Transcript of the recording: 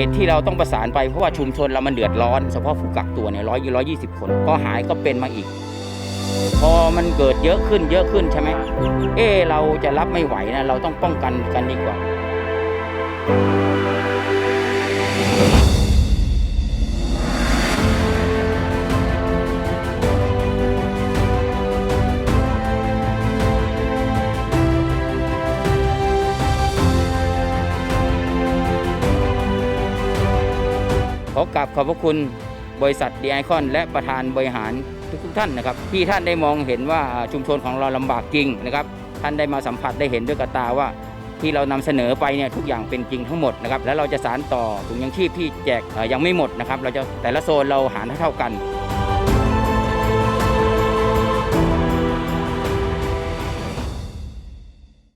เหตุที่เราต้องประสานไปเพราะว่าชุมชนเรามันเดือดร้อนเฉพาะผู้กักตัวเนี่ยร้อยร้อยยี่สิบคนพอหายก็เป็นมาอีก พอมันเกิดเยอะขึ้นเยอะขึ้นใช่ไหมเออเราจะรับไม่ไหวนะเราต้องป้องกันกันดีกว่า ขอกราบขอบพระคุณบริษัทดีไอคอนและประธานบริหารทุกๆท่านนะครับที่ท่านได้มองเห็นว่าชุมชนของเราลำบากจริงนะครับ ท่านได้มาสัมผัสได้เห็นด้วยกับตาว่าที่เรานำเสนอไปเนี่ยทุกอย่างเป็นจริงทั้งหมดนะครับแล้วเราจะสารต่อถุงยังชีพที่แจกยังไม่หมดนะครับเราจะแต่ละโซนเราหารเท่ากัน